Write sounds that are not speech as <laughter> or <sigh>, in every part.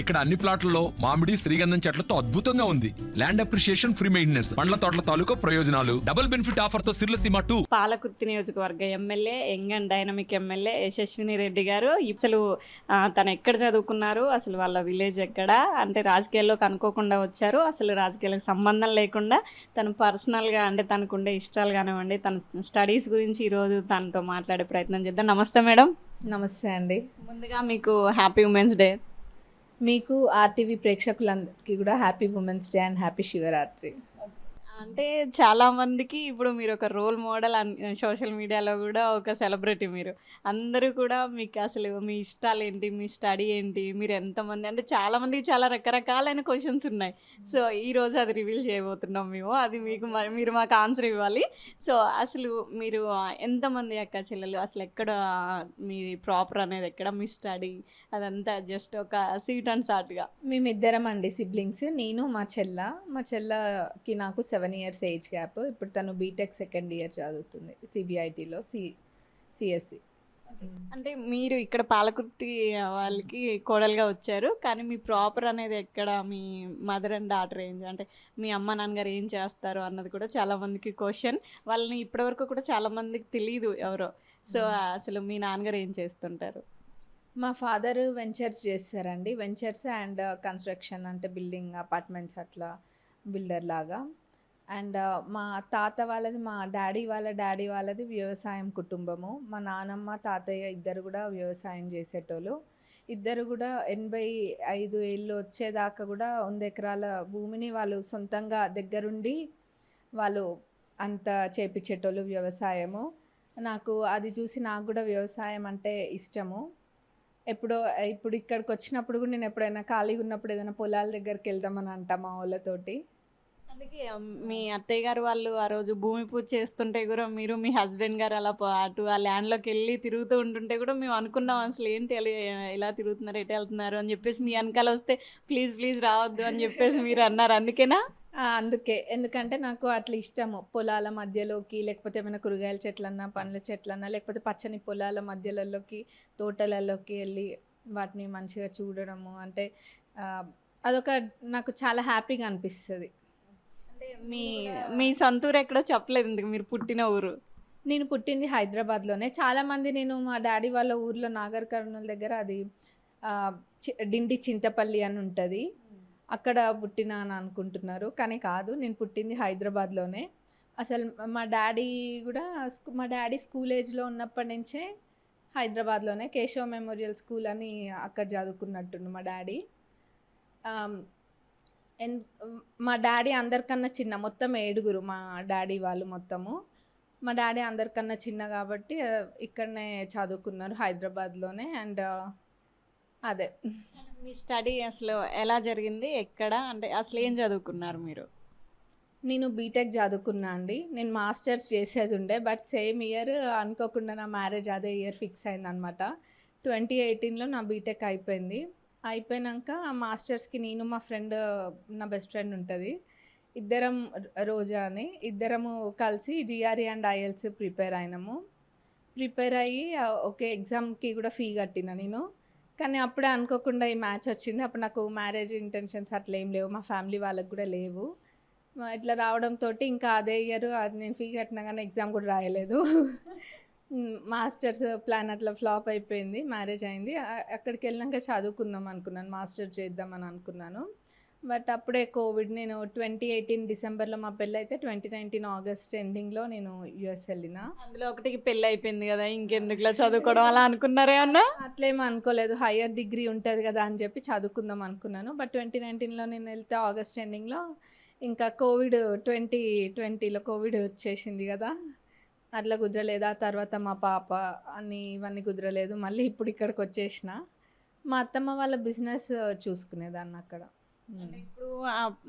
ఇక్కడ అన్ని ప్లాట్లలో మామిడి శ్రీగంధం చెట్లతో అద్భుతంగా ఉంది. ల్యాండ్ అప్రిషియేషన్ ఫ్రీ మెయింటెనెన్స్ పండ్ల తోటల తాలూకా ప్రయోజనాలు. డబుల్ బెనిఫిట్ ఆఫర్తో సిర్లసీమ టూ పాలకుర్తి నియోజకవర్గ MLA young and dynamic MLA Yashaswini Reddy గారు. అసలు తను ఎక్కడ చదువుకున్నారు? అసలు వాళ్ళ విలేజ్ ఎక్కడ? అంటే రాజకీయాల్లోకి అనుకోకుండా వచ్చారు. అసలు రాజకీయాలకు సంబంధం లేకుండా తను పర్సనల్గా అంటే తనకు ఉండే ఇష్టాలు కానివ్వండి తన స్టడీస్ గురించి ఈరోజు తనతో మాట్లాడే ప్రయత్నం చేద్దాం. నమస్తే మేడం. నమస్తే అండి. ముందుగా మీకు హ్యాపీ ఉమెన్స్ డే మీకు ఆర్టీవీ ప్రేక్షకులందరికీ కూడా happy women's day and happy Shivaratri. అంటే చాలా మందికి ఇప్పుడు మీరు ఒక రోల్ మోడల్ సోషల్ మీడియాలో కూడా ఒక సెలబ్రిటీ మీరు. అందరూ కూడా మీకు అసలు మీ ఇష్టాలు ఏంటి మీ స్టడీ ఏంటి మీరు ఎంతమంది అంటే చాలా మందికి చాలా రకరకాలైన క్వశ్చన్స్ ఉన్నాయి. సో ఈ రోజు అది రివీల్ చేయబోతున్నాం మేము. అది మీకు మరి మీరు మాకు ఆన్సర్ ఇవ్వాలి. సో అసలు మీరు ఎంతమంది అక్క చెల్లెలు? అసలు ఎక్కడ మీ ప్రాపర్ అనేది ఎక్కడ? మీ స్టడీ అదంతా జస్ట్ ఒక సీట్ అండ్ సాట్గా మేమిద్దరం అండి సిబ్లింగ్స్ నేను మా చెల్ల. మా చెల్లకి నాకు సెవెన్ ఇయర్స్ ఏజ్ గ్యాప్. ఇప్పుడు తను బీటెక్ సెకండ్ ఇయర్ చదువుతుంది సిబిఐటిలో సి సిఎస్సి. అంటే మీరు ఇక్కడ పాలకుర్తి వాళ్ళకి కోడలుగా వచ్చారు. కానీ మీ ప్రాపర్ అనేది ఎక్కడ? మీ మదర్ అండ్ డాటర్ ఏం అంటే మీ అమ్మ నాన్నగారు ఏం చేస్తారు అన్నది కూడా చాలా మందికి క్వశ్చన్. వాళ్ళని ఇప్పటివరకు కూడా చాలా మందికి తెలియదు ఎవరో. సో అసలు మీ నాన్నగారు ఏం చేస్తుంటారు? మా ఫాదర్ వెంచర్స్ చేస్తారండి. వెంచర్స్ అండ్ కన్స్ట్రక్షన్ అంటే బిల్డింగ్ అపార్ట్మెంట్స్ అట్లా బిల్డర్ లాగా. అండ్ మా తాత వాళ్ళది మా డాడీ వాళ్ళ డాడీ వాళ్ళది వ్యవసాయం కుటుంబము. మా నానమ్మ తాతయ్య ఇద్దరు కూడా వ్యవసాయం చేసేటోళ్ళు. ఇద్దరు కూడా ఎనభై ఐదు ఏళ్ళు వచ్చేదాకా కూడా వంద ఎకరాల భూమిని వాళ్ళు సొంతంగా దగ్గరుండి వాళ్ళు అంత చేపించేటోళ్ళు వ్యవసాయము. నాకు అది చూసి నాకు కూడా వ్యవసాయం అంటే ఇష్టము. ఎప్పుడో ఇప్పుడు ఇక్కడికి వచ్చినప్పుడు కూడా నేను ఎప్పుడైనా ఖాళీగా ఉన్నప్పుడు ఏదైనా పొలాల దగ్గరికి వెళ్దామని అంటా మా వాళ్ళతోటి అందుకే మీ అత్తయ్య గారు వాళ్ళు ఆ రోజు భూమి పూజ చేస్తుంటే కూడా మీరు మీ హస్బెండ్ గారు అలా అటు ఆ ల్యాండ్లోకి వెళ్ళి తిరుగుతూ ఉంటుంటే కూడా మేము అనుకున్నాం అసలు ఏంటి ఎలా తిరుగుతున్నారు ఎటు వెళ్తున్నారు అని చెప్పేసి మీ వెనకాల వస్తే ప్లీజ్ ప్లీజ్ రావద్దు అని చెప్పేసి మీరు అన్నారు. అందుకేనా? అందుకే. ఎందుకంటే నాకు అట్లా ఇష్టము. పొలాల మధ్యలోకి లేకపోతే ఏమైనా కూరగాయల చెట్లన్నా పండ్ల చెట్లన్నా లేకపోతే పచ్చని పొలాల మధ్యలలోకి తోటలలోకి వెళ్ళి వాటిని మంచిగా చూడడము. అంటే అదొక నాకు చాలా హ్యాపీగా అనిపిస్తుంది. మీ మీ సొంతూరు ఎక్కడో చెప్పలేదు ఇందుకు మీరు పుట్టిన ఊరు. నేను పుట్టింది హైదరాబాద్లోనే. చాలామంది నేను మా డాడీ వాళ్ళ ఊర్లో నాగర్ కర్నూల్ దగ్గర అది డిండి చింతపల్లి అని ఉంటుంది. అక్కడ పుట్టిన అని అనుకుంటున్నారు. కానీ కాదు నేను పుట్టింది హైదరాబాద్లోనే. అసలు మా డాడీ కూడా మా డాడీ స్కూల్ ఏజ్లో ఉన్నప్పటి నుంచే హైదరాబాద్లోనే. కేశవ మెమోరియల్ స్కూల్ అని అక్కడ చదువుకున్నట్టుండు మా డాడీ. మా డాడీ అందరికన్నా చిన్న మొత్తం ఏడుగురు మా డాడీ వాళ్ళు మొత్తము. మా డాడీ అందరికన్నా చిన్న కాబట్టి ఇక్కడనే చదువుకున్నారు హైదరాబాద్లోనే అండ్ అదే. మీ స్టడీ అసలు ఎలా జరిగింది? ఎక్కడ? అంటే అసలు ఏం చదువుకున్నారు మీరు? నేను బీటెక్ చదువుకున్నా అండి. నేను మాస్టర్స్ చేసేది ఉండే బట్ సేమ్ ఇయర్ అనుకోకుండా నా మ్యారేజ్ అదే ఇయర్ ఫిక్స్ అయిందనమాట ట్వంటీ ఎయిటీన్లో నా బీటెక్ అయిపోయింది. అయిపోయినాక మాస్టర్స్కి నేను మా ఫ్రెండ్ నా బెస్ట్ ఫ్రెండ్ ఉంటుంది. ఇద్దరం రోజా అని. ఇద్దరము కలిసి జిఆర్ఈ అండ్ ఐఎల్స్ ప్రిపేర్ అయినాము. ప్రిపేర్ అయ్యి ఒకే ఎగ్జామ్కి కూడా ఫీ కట్టిన నేను. కానీ అప్పుడే అనుకోకుండా ఈ మ్యాచ్ వచ్చింది. అప్పుడు నాకు మ్యారేజ్ ఇంటెన్షన్స్ అట్లా ఏం లేవు. మా ఫ్యామిలీ వాళ్ళకి కూడా లేవు. ఇట్లా రావడంతో ఇంకా అదే ఇయర్ అది నేను ఫీ కట్టినా కానీ ఎగ్జామ్ కూడా రాయలేదు. మాస్టర్స్ ప్లాన్ అట్లా ఫ్లాప్ అయిపోయింది మ్యారేజ్ అయింది. అక్కడికి వెళ్ళాక చదువుకుందాం అనుకున్నాను మాస్టర్స్ చేద్దామని అనుకున్నాను. బట్ అప్పుడే కోవిడ్ నేను ట్వంటీ ఎయిటీన్ డిసెంబర్లో మా పెళ్ళి అయితే ట్వంటీ నైన్టీన్ ఆగస్ట్ ఎండింగ్లో నేను యుఎస్ వెళ్ళిన. అందులో ఒకటికి పెళ్ళి అయిపోయింది కదా ఇంకెందుకులా చదువుకోవడం అలా అనుకున్నారే అన్నా? అట్లేం అనుకోలేదు హయ్యర్ డిగ్రీ ఉంటుంది కదా అని చెప్పి చదువుకుందాం అనుకున్నాను. బట్ ట్వంటీ నైన్టీన్లో నేను వెళ్తే ఆగస్ట్ ఎండింగ్లో ఇంకా కోవిడ్ ట్వంటీ ట్వంటీలో కోవిడ్ వచ్చేసింది కదా. అట్లా కుదరలేదు? ఆ తర్వాత మా పాప అన్ని ఇవన్నీ కుదరలేదు. మళ్ళీ ఇప్పుడు ఇక్కడికి వచ్చేసిన. మా అత్తమ్మ వాళ్ళ బిజినెస్ చూసుకునేదాన్ని అక్కడ. ఇప్పుడు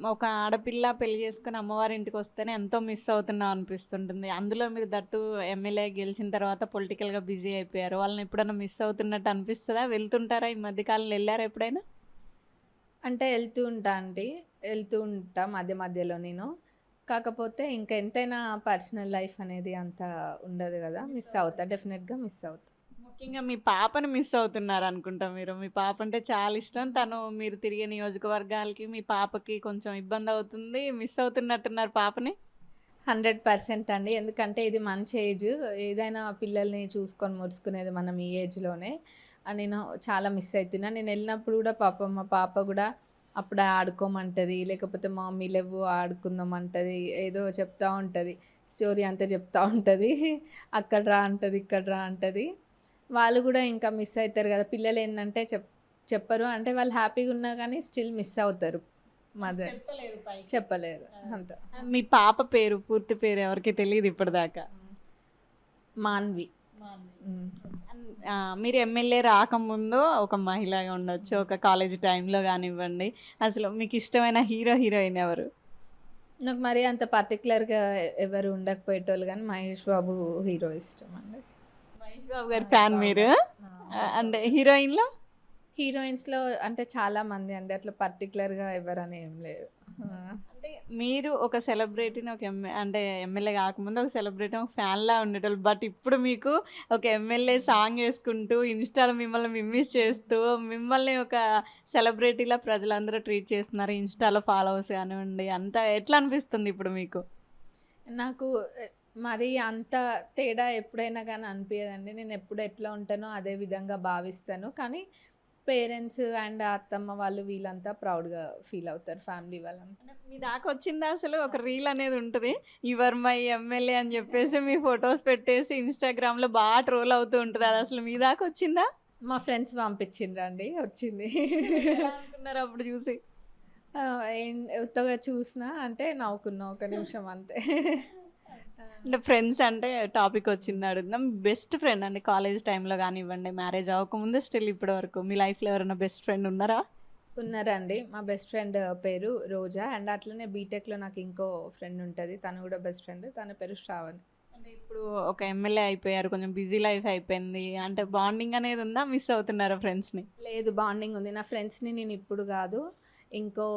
ఒక ఆడపిల్ల పెళ్ళి చేసుకుని అమ్మవారి ఇంటికి వస్తేనే ఎంతో మిస్ అవుతున్నాం అనిపిస్తుంటుంది. అందులో మీరు దట్టు ఎమ్మెల్యే గెలిచిన తర్వాత పొలిటికల్గా బిజీ అయిపోయారు. వాళ్ళని ఎప్పుడైనా మిస్ అవుతున్నట్టు అనిపిస్తుందా? వెళ్తుంటారా? ఈ మధ్యకాలంలో వెళ్ళారా ఎప్పుడైనా? అంటే వెళ్తూ ఉంటా అండి. వెళ్తూ ఉంటా మధ్య మధ్యలో నేను. కాకపోతే ఇంకా ఎంతైనా పర్సనల్ లైఫ్ అనేది అంత ఉండదు కదా మిస్ అవుతా. డెఫినెట్గా మిస్ అవుతా. ముఖ్యంగా మీ పాపని మిస్ అవుతున్నారు అనుకుంటా మీరు. మీ పాప అంటే చాలా ఇష్టం. తను మీరు తిరిగే నియోజకవర్గాలకి మీ పాపకి కొంచెం ఇబ్బంది అవుతుంది. మిస్ అవుతున్నట్టున్నారు పాపని? హండ్రెడ్ పర్సెంట్ అండి. ఎందుకంటే ఇది మంచి ఏజ్. ఏదైనా పిల్లల్ని చూసుకొని ముడుచుకునేది మనం ఈ ఏజ్లోనే. నేను చాలా మిస్ అవుతున్నా. నేను వెళ్ళినప్పుడు కూడా పాప మా పాప కూడా అప్పుడు ఆడుకోమంటది లేకపోతే మా మమ్మీ లేవు ఆడుకుందాం అంటది ఏదో చెప్తా ఉంటుంది. స్టోరీ అంతా చెప్తా ఉంటుంది. అక్కడ రా అంటది ఇక్కడ రా అంటది. వాళ్ళు కూడా ఇంకా మిస్ అవుతారు కదా. పిల్లలు ఏంటంటే చెప్ చెప్పరు. అంటే వాళ్ళు హ్యాపీగా ఉన్నా కానీ స్టిల్ మిస్ అవుతారు. మదర్ చెప్పలేరు అంత. మీ పాప పేరు పూర్తి పేరు ఎవరికి తెలియదు ఇప్పటిదాకా? మాన్వి. మీరు ఎమ్మెల్యే రాకముందు ఒక మహిళగా ఉండొచ్చు ఒక కాలేజ్ టైంలో కానివ్వండి. అసలు మీకు ఇష్టమైన హీరో హీరోయిన్ ఎవరు? నాకు మరి అంత పర్టికులర్గా ఎవరు ఉండకపోయేటోళ్ళు కానీ మహేష్ బాబు హీరో ఇష్టం అండి. మహేష్ బాబు గారి ఫ్యాన్ మీరు? అంటే హీరోయిన్లో? హీరోయిన్స్లో అంటే చాలా మంది అండి. అట్లా పర్టికులర్గా ఎవరని ఏం లేదు. అంటే మీరు ఒక సెలబ్రిటీని ఒక ఎమ్మె అంటే ఎమ్మెల్యే కాకముందు ఒక సెలబ్రిటీ ఒక ఫ్యాన్లా ఉండేటోళ్ళు. బట్ ఇప్పుడు మీకు ఒక ఎమ్మెల్యే సాంగ్ వేసుకుంటూ ఇన్స్టాలో మిమ్మల్ని మిమ్మిస్ చేస్తూ మిమ్మల్ని ఒక సెలబ్రిటీలా ప్రజలందరూ ట్రీట్ చేస్తున్నారు. ఇన్స్టాలో ఫాలోవర్స్ కానివ్వండి అంతా ఎట్లా అనిపిస్తుంది ఇప్పుడు మీకు? నాకు మరి అంత తేడా ఎప్పుడైనా కానీ అనిపించదండి నేను ఎప్పుడు ఎట్లా ఉంటానో అదే విధంగా భావిస్తాను. కానీ పేరెంట్స్ అండ్ అత్తమ్మ వాళ్ళు వీళ్ళంతా ప్రౌడ్గా ఫీల్ అవుతారు ఫ్యామిలీ వాళ్ళంతా మీ దాకా వచ్చిందా అసలు? ఒక రీల్ అనేది ఉంటుంది. యువర్ మై ఎమ్మెల్యే అని చెప్పేసి మీ ఫొటోస్ పెట్టేసి ఇన్స్టాగ్రామ్లో బాగా ట్రోల్ అవుతూ ఉంటుంది. అది అసలు మీ దాకా వచ్చిందా? మా ఫ్రెండ్స్ పంపించిండ్రండి వచ్చింది. అనుకున్నారు అప్పుడు చూసి? ఉత్తగా చూసినా అంటే నవ్వుకున్నా ఒక నిమిషం అంతే. అంటే ఫ్రెండ్స్ అంటే టాపిక్ వచ్చింది అడుగుదాం. బెస్ట్ ఫ్రెండ్ అండి కాలేజ్ టైంలో కానివ్వండి మ్యారేజ్ అవ్వకముందు స్టిల్ ఇప్పటి వరకు. మీ లైఫ్లో ఎవరైనా బెస్ట్ ఫ్రెండ్ ఉన్నారా? ఉన్నారండి. మా బెస్ట్ ఫ్రెండ్ పేరు రోజా. అండ్ అట్లనే బీటెక్లో నాకు ఇంకో ఫ్రెండ్ ఉంటుంది. తను కూడా బెస్ట్ ఫ్రెండ్ తన పేరు శ్రావణ్. అంటే ఇప్పుడు ఒక ఎమ్మెల్యే అయిపోయారు. కొంచెం బిజీ లైఫ్ అయిపోయింది. అంటే బాండింగ్ అనేది ఉందా? మిస్ అవుతున్నారా ఫ్రెండ్స్ని లేదు బాండింగ్ ఉంది. నా ఫ్రెండ్స్ని నేను ఇప్పుడు కాదు. ఇంకో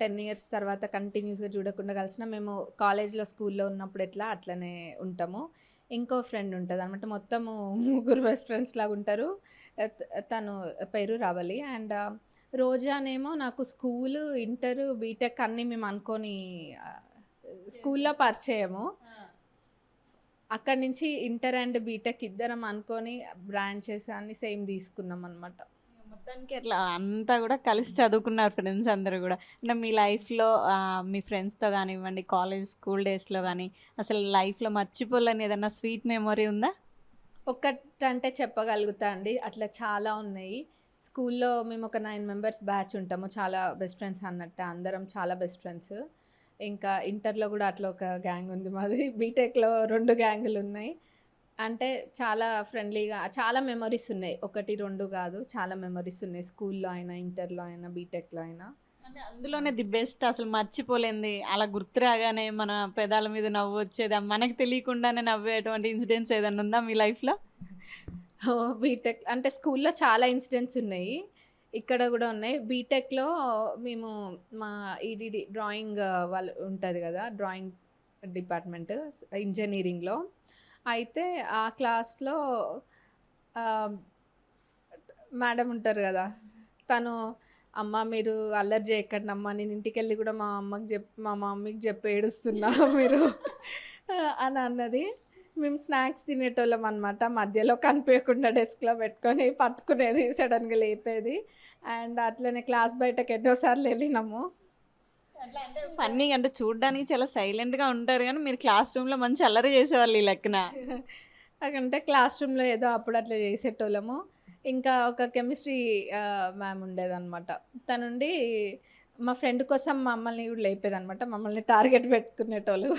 టెన్ ఇయర్స్ తర్వాత కంటిన్యూస్గా చూడకుండా కలిసిన మేము కాలేజ్లో స్కూల్లో ఉన్నప్పుడు ఎట్లా అట్లనే ఉంటాము. ఇంకో ఫ్రెండ్ ఉంటుంది అనమాట మొత్తము ముగ్గురు బెస్ట్ ఫ్రెండ్స్ లాగా ఉంటారు. తను పేరు రవలి. అండ్ రోజానేమో నాకు స్కూలు ఇంటర్ బీటెక్ అన్నీ మేము అనుకొని స్కూల్లో పరిచయము. అక్కడి నుంచి ఇంటర్ అండ్ బీటెక్ ఇద్దరం అనుకొని బ్రాంచెస్ అన్ని సేమ్ తీసుకున్నాం అనమాట మొత్తానికి అట్లా అంతా కూడా కలిసి చదువుకున్నారు ఫ్రెండ్స్ అందరూ కూడా. అంటే మీ లైఫ్లో మీ ఫ్రెండ్స్తో కానివ్వండి కాలేజ్ స్కూల్ డేస్లో కానీ అసలు లైఫ్లో మర్చిపోలేని ఏదైనా స్వీట్ మెమొరీ ఉందా? ఒక్కటంటే చెప్పగలుగుతా అండి. అట్లా చాలా ఉన్నాయి. స్కూల్లో మేము ఒక నైన్ మెంబర్స్ బ్యాచ్ ఉంటాము. చాలా బెస్ట్ ఫ్రెండ్స్ అన్నట్టు. అందరం చాలా బెస్ట్ ఫ్రెండ్స్ ఇంకా ఇంటర్లో కూడా అట్లా ఒక గ్యాంగ్ ఉంది మాది. బీటెక్లో రెండు గ్యాంగులు ఉన్నాయి. అంటే చాలా ఫ్రెండ్లీగా చాలా మెమరీస్ ఉన్నాయి. ఒకటి రెండు కాదు. చాలా మెమరీస్ ఉన్నాయి. స్కూల్లో అయినా ఇంటర్లో అయినా బీటెక్లో అయినా. అంటే అందులోనే ది బెస్ట్ అసలు మర్చిపోలేంది. అలా గుర్తు రాగానే మన పెదాల మీద నవ్వు వచ్చేది. మనకు తెలియకుండానే నవ్వేటువంటి ఇన్సిడెంట్స్ ఏదైనా ఉందా మీ లైఫ్లో? బీటెక్ అంటే స్కూల్లో చాలా ఇన్సిడెంట్స్ ఉన్నాయి. ఇక్కడ కూడా ఉన్నాయి. బీటెక్లో మేము మా ఈడిడి డ్రాయింగ్ వాళ్ళు ఉంటుంది కదా డ్రాయింగ్ డిపార్ట్మెంట్ ఇంజనీరింగ్లో. అయితే ఆ క్లాస్లో మేడం ఉంటారు కదా తను అమ్మ మీరు అల్లరి చేయకండి అమ్మ నేను ఇంటికి వెళ్ళి కూడా మా అమ్మకి చెప్ మా మమ్మీకి చెప్పి ఏడుస్తున్నా <laughs> మీరు అని అన్నది. మేము స్నాక్స్ తినేటోళ్ళం అనమాట మధ్యలో కనిపించకుండా డెస్క్లో పెట్టుకొని పట్టుకునేది సడన్గా లేపేది. అండ్ అట్లనే క్లాస్ బయటకు ఎన్నోసార్లు వెళ్ళినాము. ఫన్నీ అంటే చూడడానికి చాలా సైలెంట్గా ఉంటారు కానీ మీరు క్లాస్ రూమ్లో మంచి అల్లరి చేసేవాళ్ళు ఈ లెక్కన. అంటే క్లాస్ రూమ్లో ఏదో అప్పుడు అట్లా చేసేటోళ్ళము. ఇంకా ఒక కెమిస్ట్రీ మ్యామ్ ఉండేదన్నమాట. తనుండి మా ఫ్రెండ్ కోసం మమ్మల్ని కూడా లేపేదన్నమాట. మమ్మల్ని టార్గెట్ పెట్టుకునేటోళ్ళు.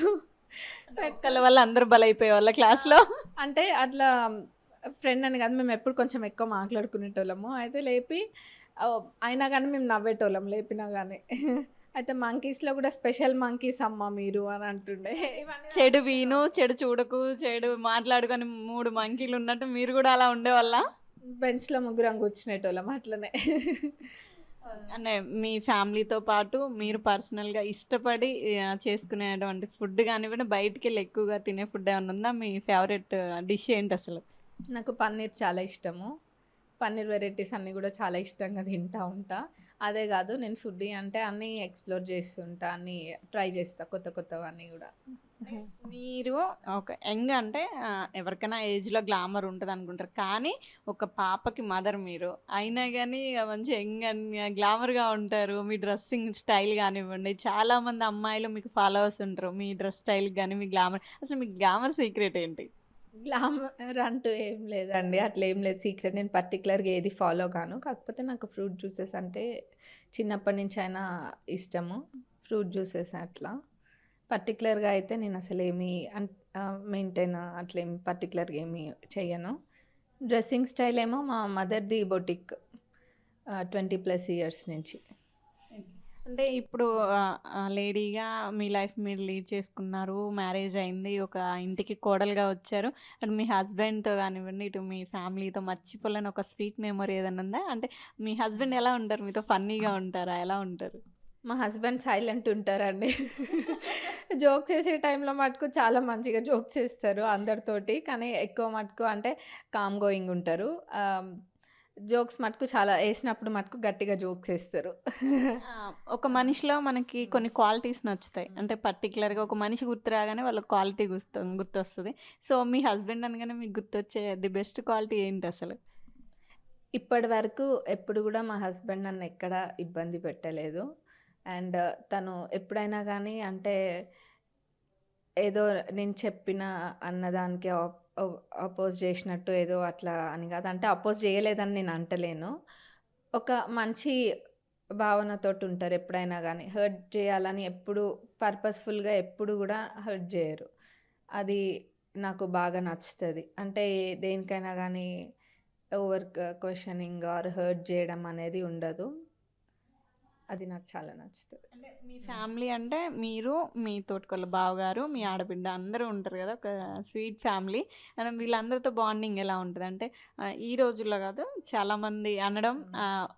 ఒక్కళ్ళ వల్ల అందరూ బలైపోయే వాళ్ళ క్లాస్లో <laughs> అంటే అట్లా ఫ్రెండ్ అని కాదు మేము ఎప్పుడు కొంచెం ఎక్కువ మాట్లాడుకునేటోళ్ళము. అయితే లేపి అయినా కానీ మేము నవ్వేటోళ్ళం. లేపినా కానీ. అయితే మంకీస్లో కూడా స్పెషల్ మంకీస్ అమ్మ మీరు అని అంటుండే. చెడు వీను చెడు చూడకు చెడు మాట్లాడుకొని మూడు మంకీలు ఉన్నట్టు మీరు కూడా అలా ఉండేవాళ్ళ? బెంచ్లో ముగ్గురం కూర్చునేటోళ్ళం అట్లనే. అంటే మీ ఫ్యామిలీతో పాటు మీరు పర్సనల్గా ఇష్టపడి చేసుకునేటువంటి ఫుడ్ కానివ్వండి బయటికి వెళ్ళి ఎక్కువగా తినే ఫుడ్ ఏమైనా ఉందా? మీ ఫేవరెట్ డిష్ ఏంటి అసలు? నాకు పన్నీర్ చాలా ఇష్టము. పన్నీర్ వెరైటీస్ అన్నీ కూడా చాలా ఇష్టంగా తింటా ఉంటా. అదే కాదు నేను ఫుడ్ అంటే అన్నీ ఎక్స్ప్లోర్ చేస్తుంటా అన్నీ ట్రై చేస్తా కొత్త కొత్తవన్నీ కూడా. మీరు ఒక యంగ్ అంటే ఎవరికైనా ఏజ్లో గ్లామర్ ఉంటుంది అనుకుంటారు కానీ ఒక పాపకి మదర్ మీరు అయినా కానీ మంచి యంగ్ అని గ్లామర్గా ఉంటారు. మీ డ్రెస్సింగ్ స్టైల్ కానివ్వండి చాలామంది అమ్మాయిలు మీకు ఫాలోవర్స్ ఉంటారు. మీ డ్రెస్ స్టైల్ కానీ మీ గ్లామర్ అసలు మీ గ్లామర్ సీక్రెట్ ఏంటి? గ్లామర్ అంటూ ఏం లేదండి. అట్లా ఏం లేదు. సీక్రెట్ నేను పర్టికులర్గా ఏది ఫాలో కాను కాకపోతే నాకు ఫ్రూట్ జ్యూసెస్ అంటే చిన్నప్పటి నుంచి అయినా ఇష్టము. ఫ్రూట్ జ్యూసెస్ అట్లా. పర్టికులర్గా అయితే నేను అసలు ఏమి మెయింటైన్ అట్లా ఏమి పర్టికులర్గా ఏమి చేయను డ్రెస్సింగ్ స్టైల్ ఏమో మా మదర్ది బొటిక్ ట్వంటీ ప్లస్ ఇయర్స్ నుంచి. అంటే ఇప్పుడు లేడీగా మీ లైఫ్ మీరు లీడ్ చేసుకున్నారు మ్యారేజ్ అయింది ఒక ఇంటికి కోడలుగా వచ్చారు. అండ్ మీ హస్బెండ్తో కానివ్వండి ఇటు మీ ఫ్యామిలీతో మర్చిపోలేని ఒక స్వీట్ మెమొరీ ఏదైనా ఉందా? అంటే మీ హస్బెండ్ ఎలా ఉంటారు? మీతో ఫన్నీగా ఉంటారా? ఎలా ఉంటారు? మా హస్బెండ్ సైలెంట్ ఉంటారండి. <laughs> జోక్ చేసే టైంలో మటుకు చాలా మంచిగా జోక్ చేస్తారు అందరితోటి. కానీ ఎక్కువ మటుకు అంటే కామ్ గోయింగ్ ఉంటారు. జోక్స్ మటుకు చాలా వేసినప్పుడు మటుకు గట్టిగా జోక్స్ వేస్తారు. ఒక మనిషిలో మనకి కొన్ని క్వాలిటీస్ నచ్చుతాయి. అంటే పర్టికులర్గా ఒక మనిషి గుర్తు రాగానే వాళ్ళ క్వాలిటీ గుర్తు గుర్తొస్తుంది. సో మీ హస్బెండ్ అనగానే మీకు గుర్తొచ్చే ది బెస్ట్ క్వాలిటీ ఏంటి అసలు? ఇప్పటి వరకు ఎప్పుడు కూడా మా హస్బెండ్ నన్ను ఎక్కడ ఇబ్బంది పెట్టలేదు. అండ్ తను ఎప్పుడైనా కానీ అంటే ఏదో నేను చెప్పిన అన్నదానికి అపోజ్ చేసినట్టు ఏదో అట్లా అని కాదు. అంటే అపోజ్ చేయలేదని నేను అంటలేను. ఒక మంచి భావనతోటి ఉంటారు ఎప్పుడైనా కానీ హర్ట్ చేయాలని ఎప్పుడు పర్పస్ఫుల్గా ఎప్పుడు కూడా హర్ట్ చేయరు. అది నాకు బాగా నచ్చుతుంది. అంటే దేనికైనా కానీ ఓవర్ క్వశ్చనింగ్ ఆర్ హర్ట్ చేయడం అనేది ఉండదు. అది నాకు చాలా నచ్చుతుంది. అంటే మీ ఫ్యామిలీ అంటే మీరు మీ తోటకొల్ల బావగారు మీ ఆడబిడ్డ అందరూ ఉంటారు కదా ఒక స్వీట్ ఫ్యామిలీ. అండ్ వీళ్ళందరితో బాండింగ్ ఎలా ఉంటుంది? అంటే ఈ రోజుల్లో కాదు చాలామంది అనడం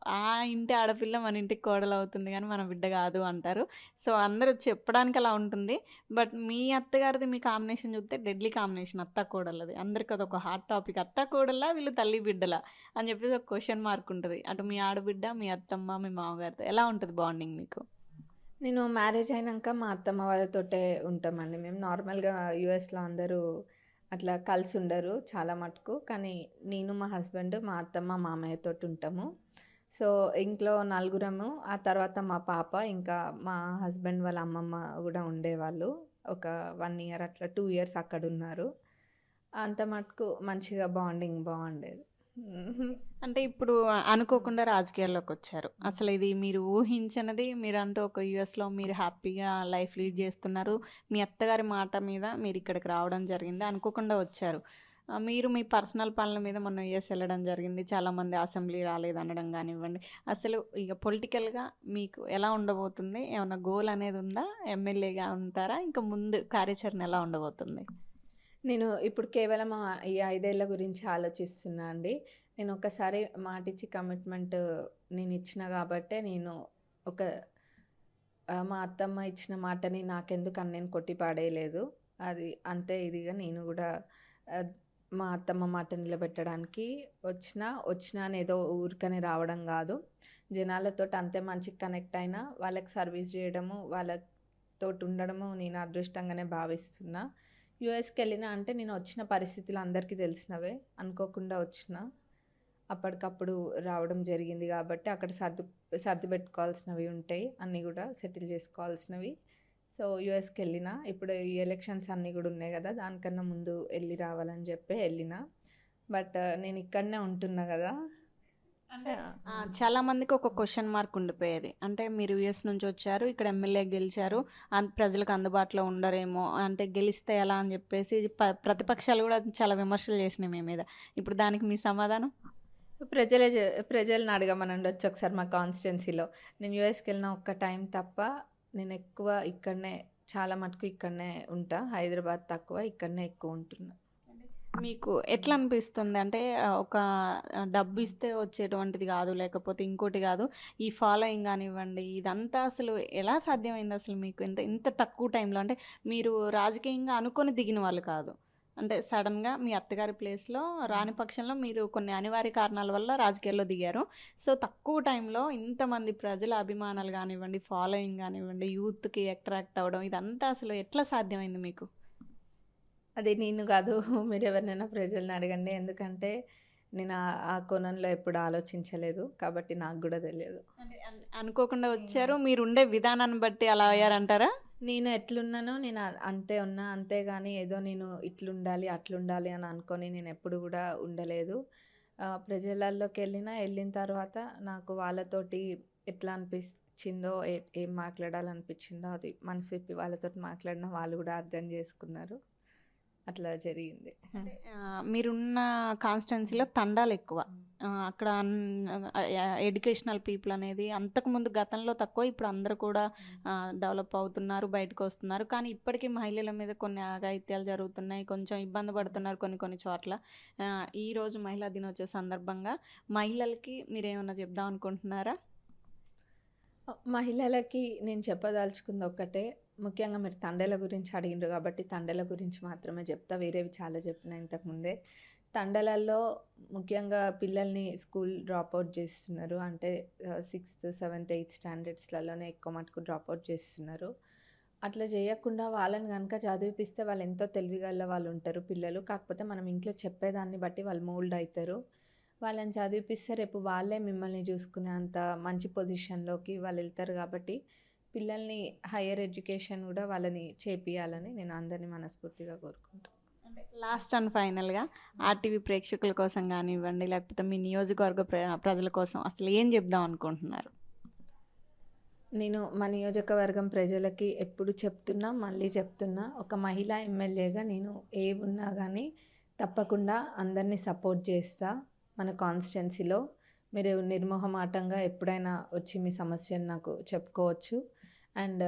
ఆ, ఇంటి ఆడపిల్ల మన ఇంటికి కోడలు అవుతుంది కానీ మన బిడ్డ కాదు అంటారు. సో అందరూ చెప్పడానికి అలా ఉంటుంది. బట్ మీ అత్తగారిది మీ కాంబినేషన్ చూస్తే డెడ్లీ కాంబినేషన్ అత్త కోడలది అందరికి అది ఒక హాట్ టాపిక్. అత్త కోడలా వీళ్ళు తల్లి బిడ్డలా అని చెప్పేసి ఒక క్వశ్చన్ మార్క్ ఉంటుంది. అటు మీ ఆడబిడ్డ మీ అత్తమ్మ మీ మామగారితో. ఎలా ఉంటుంది? బాండింగ్ మీకు? నేను మ్యారేజ్ అయినాక మా అత్తమ్మ వాళ్ళతోటే ఉంటామండి. మేము నార్మల్గా యూఎస్లో అందరూ అట్లా కలిసి ఉండరు చాలా మటుకు. కానీ నేను మా హస్బెండ్ మా అత్తమ్మ మామయ్యతో ఉంటాము. సో ఇంట్లో నలుగురము. ఆ తర్వాత మా పాప ఇంకా మా హస్బెండ్ వాళ్ళ అమ్మమ్మ కూడా ఉండేవాళ్ళు. ఒక వన్ ఇయర్ అట్లా టూ ఇయర్స్ అక్కడ ఉన్నారు. అంత మటుకు మంచిగా బాండింగ్ బాగుండేది. అంటే ఇప్పుడు అనుకోకుండా రాజకీయాల్లోకి వచ్చారు. అసలు ఇది మీరు ఊహించినది మీరు అంటూ ఒక యుఎస్లో మీరు హ్యాపీగా లైఫ్ లీడ్ చేస్తున్నారు. మీ అత్తగారి మాట మీద మీరు ఇక్కడికి రావడం జరిగింది అనుకోకుండా వచ్చారు. మీరు మీ పర్సనల్ పనుల మీద మొన్న యుఎస్ వెళ్ళడం జరిగింది. చాలామంది అసెంబ్లీ రాలేదు అనడం కానివ్వండి. అసలు ఇక పొలిటికల్గా మీకు ఎలా ఉండబోతుంది? ఏమైనా గోల్ అనేది ఉందా? ఎమ్మెల్యేగా ఉంటారా? ఇంకా ముందు కార్యాచరణ ఎలా ఉండబోతుంది? నేను ఇప్పుడు కేవలం ఈ ఐదేళ్ళ గురించి ఆలోచిస్తున్నా అండి. నేను ఒకసారి మాట ఇచ్చి కమిట్మెంట్ నేను ఇచ్చిన కాబట్టే నేను ఒక మా అత్తమ్మ ఇచ్చిన మాటని నాకెందుకు నేను కొట్టి పాడేయలేదు. అది అంతే ఇదిగా నేను కూడా మా అత్తమ్మ మాట నిలబెట్టడానికి వచ్చిన వచ్చిన అని ఏదో ఊరికనే రావడం కాదు. జనాలతో అంతే మంచి కనెక్ట్ అయినా వాళ్ళకి సర్వీస్ చేయడము వాళ్ళతో ఉండడము నేను అదృష్టంగానే భావిస్తున్నా. యూఎస్కి వెళ్ళినా అంటే నేను వచ్చిన పరిస్థితులు అందరికీ తెలిసినవే. అనుకోకుండా వచ్చిన. అప్పటికప్పుడు రావడం జరిగింది కాబట్టి అక్కడ సర్దు సర్ది పెట్టుకోవాల్సినవి ఉంటాయి. అన్నీ కూడా సెటిల్ చేసుకోవాల్సినవి. సో యూఎస్కి వెళ్ళిన ఇప్పుడు ఈ ఎలక్షన్స్ అన్నీ కూడా ఉన్నాయి కదా దానికన్నా ముందు వెళ్ళి రావాలని చెప్పి వెళ్ళిన. బట్ నేను ఇక్కడనే ఉంటున్నా కదా. చాలా మందికి ఒక క్వశ్చన్ మార్క్ ఉండిపోయేది. అంటే మీరు యుఎస్ నుంచి వచ్చారు ఇక్కడ ఎమ్మెల్యే గెలిచారు ప్రజలకు అందుబాటులో ఉండరేమో అంటే గెలిస్తే ఎలా అని చెప్పేసి ప- ప్రతిపక్షాలు కూడా చాలా విమర్శలు చేసినాయి మీ మీద. ఇప్పుడు దానికి మీ సమాధానం? ప్రజలే ప్రజల్ని అడగమనండి వచ్చి ఒకసారి మా కాన్స్టిట్యున్సీలో నేను యూఎస్కి వెళ్ళిన ఒక్క టైం తప్ప నేను ఎక్కువ ఇక్కడనే చాలా మటుకు ఇక్కడనే ఉంటా. హైదరాబాద్ తక్కువ ఇక్కడనే ఎక్కువ ఉంటున్నా. మీకు ఎట్లా అనిపిస్తుంది? అంటే ఒక డబ్బు ఇస్తే వచ్చేటువంటిది కాదు లేకపోతే ఇంకోటి కాదు ఈ ఫాలోయింగ్ కానివ్వండి ఇదంతా అసలు ఎలా సాధ్యమైంది అసలు మీకు? ఇంత ఇంత తక్కువ టైంలో? అంటే మీరు రాజకీయంగా అనుకొని దిగిన వాళ్ళు కాదు. అంటే సడన్గా మీ అత్తగారి ప్లేస్లో రాని పక్షంలో మీరు కొన్ని అనివార్య కారణాల వల్ల రాజకీయాల్లో దిగారు. సో తక్కువ టైంలో ఇంతమంది ప్రజల అభిమానాలు కానివ్వండి ఫాలోయింగ్ కానివ్వండి యూత్కి అట్రాక్ట్ అవ్వడం ఇదంతా అసలు ఎట్లా సాధ్యమైంది మీకు? అది నేను కాదు. <laughs> మీరు ఎవరినైనా ప్రజల్ని అడగండి. ఎందుకంటే నేను ఆ- ఆ కోణంలో ఎప్పుడు ఆలోచించలేదు. కాబట్టి నాకు కూడా తెలియదు. అంటే అన్- అనుకోకుండా వచ్చారు. మీరు ఉండే విధానాన్ని బట్టి అలా అయ్యారంటారా? నేను ఎట్లున్నానో నేను అ- అంతే ఉన్నా. అంతేగాని ఏదో నేను ఇట్లుండాలి అట్లుండాలి అని అనుకొని నేను ఎప్పుడు కూడా ఉండలేదు. ఆ, ప్రజలలోకి వెళ్ళినా వెళ్ళిన తర్వాత నాకు వాళ్ళతోటి ఎట్లా అనిపించిందో ఏ- ఏం మాట్లాడాలనిపించిందో అది మనసు విప్పి వాళ్ళతో మాట్లాడినా వాళ్ళు కూడా అర్థం చేసుకున్నారు. అట్లా జరిగింది. మీరున్న కాన్స్టిట్యున్సీలో తండాలు ఎక్కువ. అక్కడ ఎడ్యుకేషనల్ పీపుల్ అనేది అంతకుముందు గతంలో తక్కువ ఇప్పుడు అందరూ కూడా డెవలప్ అవుతున్నారు బయటకు వస్తున్నారు. కానీ ఇప్పటికీ మహిళల మీద కొన్ని అఘాయిత్యాలు జరుగుతున్నాయి కొంచెం ఇబ్బంది పడుతున్నారు కొన్ని కొన్ని చోట్ల. ఆ, ఈ రోజు మహిళా దినోత్సవ సందర్భంగా మహిళలకి మీరు ఏమైనా చెప్దాం అనుకుంటున్నారా? మహిళలకి నేను చెప్పదలుచుకుంది ఒక్కటే. ముఖ్యంగా మీరు తండేల గురించి అడిగినారు కాబట్టి తండేల గురించి మాత్రమే చెప్తా. వేరేవి చాలా చెప్పిన ఇంతకుముందే తండలలో ముఖ్యంగా పిల్లల్ని స్కూల్ డ్రాప్ అవుట్ చేస్తున్నారు. అంటే సిక్స్త్ సెవెంత్ ఎయిత్ స్టాండర్డ్స్లలోనే ఎక్కువ మటుకు డ్రాప్ అవుట్ చేస్తున్నారు. అట్లా చేయకుండా వాళ్ళని కనుక చదివిపిస్తే వాళ్ళు ఎంతో తెలివిగల వాళ్ళు ఉంటారు పిల్లలు. కాకపోతే మనం ఇంట్లో చెప్పేదాన్ని బట్టి వాళ్ళు మోల్డ్ అవుతారు వాళ్ళని చదివిపిస్తే రేపు వాళ్ళే మిమ్మల్ని చూసుకునే అంత మంచి పొజిషన్లోకి వాళ్ళు వెళ్తారు కాబట్టి పిల్లల్ని హయ్యర్ ఎడ్యుకేషన్ కూడా వాళ్ళని చేపియాలని నేను అందరినీ మనస్ఫూర్తిగా కోరుకుంటాను లాస్ట్ అండ్ ఫైనల్గా ఆర్టీవీ ప్రేక్షకుల కోసం కానివ్వండి లేకపోతే మీ నియోజకవర్గ ప్ర- ప్రజల కోసం అసలు ఏం చెప్దాం అనుకుంటున్నారు? నేను మా నియోజకవర్గం ప్రజలకి ఎప్పుడు చెప్తున్నా మళ్ళీ చెప్తున్నా ఒక మహిళా ఎమ్మెల్యేగా నేను ఏ ఉన్నా కానీ తప్పకుండా అందరినీ సపోర్ట్ చేస్తా మన కాన్స్టిట్యున్సీలో. మీరు నిర్మోహమాటంగా ఎప్పుడైనా వచ్చి మీ సమస్యను నాకు చెప్పుకోవచ్చు. అండ్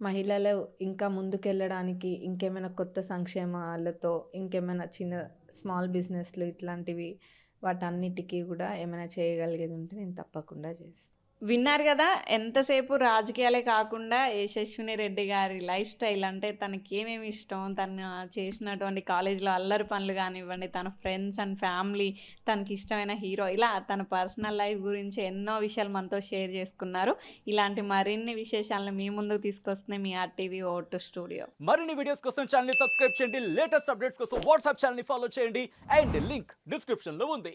మహిళలు ఇంకా ముందుకెళ్ళడానికి ఇంకేమైనా కొత్త సంక్షేమాలతో ఇంకేమైనా చిన్న స్మాల్ బిజినెస్లు ఇట్లాంటివి వాటన్నిటికీ కూడా ఏమైనా చేయగలిగేది ఉంటే నేను తప్పకుండా చేస్తాను విన్నారు కదా ఎంతసేపు రాజకీయాలే కాకుండా యశస్విని రెడ్డి గారి లైఫ్ స్టైల్ అంటే తనకి ఏమేమి ఇష్టం? తను చేసినటువంటి కాలేజీలో అల్లరి పనులు కానివ్వండి తన ఫ్రెండ్స్ అండ్ ఫ్యామిలీ తనకి ఇష్టమైన హీరో ఇలా తన పర్సనల్ లైఫ్ గురించి ఎన్నో విషయాలు మనతో షేర్ చేసుకున్నారు. ఇలాంటి మరిన్ని విశేషాలను మీ ముందుకు తీసుకొస్తున్నాయి మీ ఆర్టీవీ ఓటు స్టూడియో. మరిన్ని వీడియోస్ కోసం ఛానల్ సబ్స్క్రైబ్ చేయండి. లేటెస్ట్ అప్డేట్స్ కోసం వాట్సాప్ ఛానల్ ఫాలో చేయండి. అండ్ లింక్ డిస్క్రిప్షన్లో ఉంది.